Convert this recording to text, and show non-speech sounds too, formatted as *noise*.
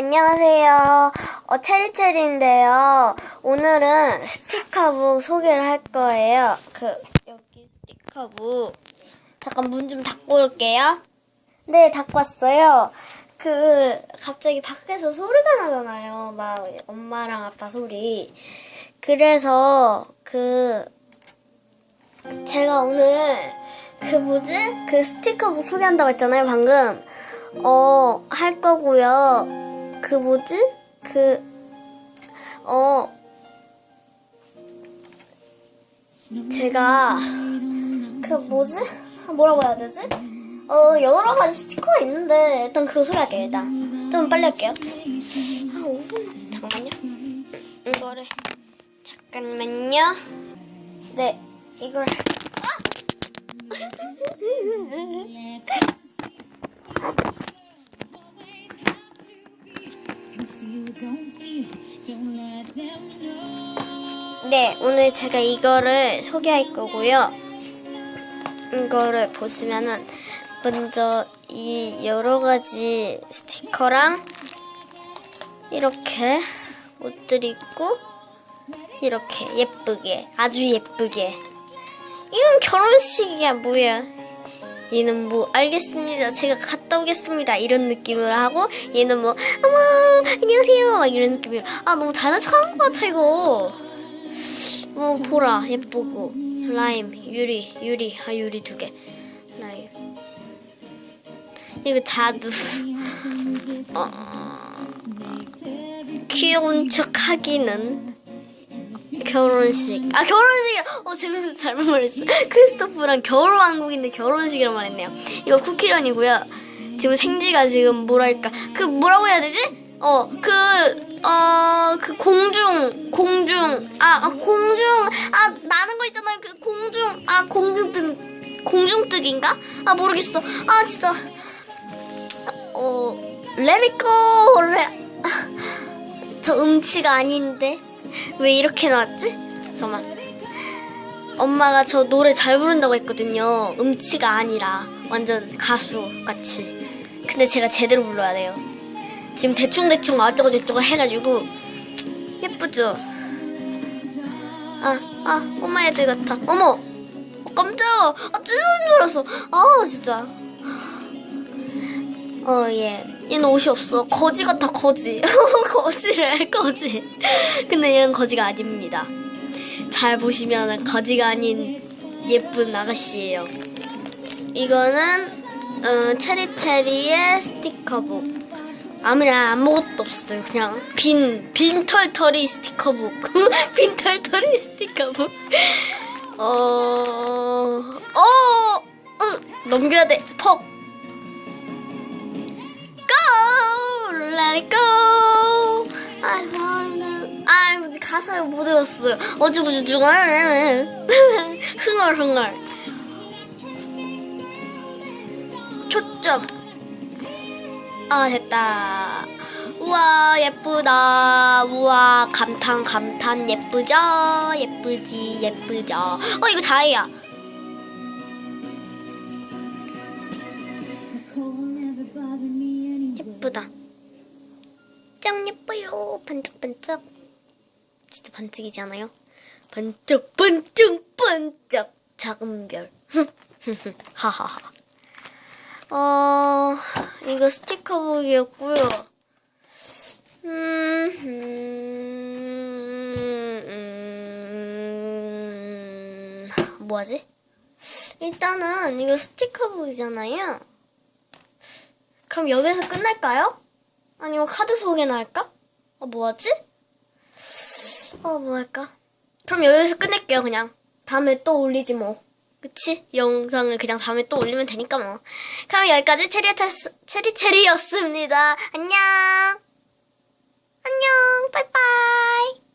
안녕하세요. 어, 체리체리인데요. 오늘은 스티커북 소개를 할 거예요. 그, 여기 스티커북. 잠깐 문 좀 닫고 올게요. 네, 닫고 왔어요. 그, 갑자기 밖에서 소리가 나잖아요. 막, 엄마랑 아빠 소리. 그래서, 그, 제가 오늘, 그 뭐지? 그 스티커북 소개한다고 했잖아요, 방금. 어, 할 거고요. 그 뭐지? 그, 어, 제가, 그 뭐지? 뭐라고 해야 되지? 어, 여러 가지 스티커가 있는데, 일단 그거 소개할게요, 일단. 좀 빨리 할게요. 한 5분? 잠깐만요. 이거를, 잠깐만요. 네, 이걸. 네, 오늘 제가 이거를 소개할 거고요. 이거를 보시면은 먼저 이 여러 가지 스티커랑 이렇게 옷들이 있고 이렇게 예쁘게 아주 예쁘게. 이건 결혼식이야 뭐야 얘는 뭐 알겠습니다. 제가 갔다 오겠습니다. 이런 느낌을 하고 얘는 뭐 어머 안녕하세요. 막 이런 느낌으로 아 너무 척한 것 같아 이거. 어 보라 예쁘고. 라임 유리 유리. 아 유리 두 개. 라임. 이거 자두. 어, 귀여운 척 하기는 결혼식. 아 결혼식 어 제가 잘못 말했어. 크리스토프랑 겨울왕국인데 결혼식이란 말했네요. 이거 쿠키런이고요. 지금 생지가 지금 뭐랄까. 그 뭐라고 해야 되지? 어 그 어, 그 공중, 공중, 아, 아, 공중, 아, 나는 거 있잖아요. 그 공중, 아, 공중뜨, 공중뜨기인가? 아, 모르겠어. 아, 진짜. 어, 레리코, 레, *laughs* 저 음치가 아닌데. 왜 이렇게 나왔지? 잠깐만. 엄마가 저 노래 잘 부른다고 했거든요. 음치가 아니라. 완전 가수 같이. 근데 제가 제대로 불러야 돼요. 지금 대충대충 어쩌고저쩌고 해가지고 예쁘죠? 아, 아, 꼬마 애들 같아. 어머! 어, 깜짝아! 아, 줄 알았어. 아, 진짜. 어, 예. 얘는 옷이 없어. 거지 같아, 거지. *laughs* 거지래, 거지. 근데 얘는 거지가 아닙니다. 잘 보시면 거지가 아닌 예쁜 아가씨예요. 이거는 어, 체리체리의 스티커북. 아무나 아무것도 없어요. 그냥 빈, 빈 털털이 스티커북. *laughs* 빈 털털이 스티커북. 어, 어, 응, 넘겨야 돼. 퍽. It go! I wanna. 아, 가사를 못 외웠어요. 어쭈부쭈쭈. *laughs* 흥얼 흥얼. 초점. 아 됐다 우와 예쁘다 우와 감탄 감탄 예쁘죠 예쁘지 예쁘죠 어 이거 다이야 예쁘다 짱 예뻐요 반짝반짝 진짜 반짝이지 않아요? 반짝 반짝 반짝 작은 별 하하하 어, 이거 스티커북이었고요. 음, 음, 음, 뭐하지? 일단은 이거 스티커북이잖아요. 그럼 여기서 끝낼까요? 아니면 카드 소개나 할까? 아, 뭐하지? 아, 뭐 할까? 그럼 여기서 끝낼게요, 그냥. 다음에 또 올리지 뭐. 그치? 영상을 그냥 다음에 또 올리면 되니까 뭐. 그럼 여기까지 체리, 체리, 체리였습니다. 안녕! 안녕! 빠이빠이!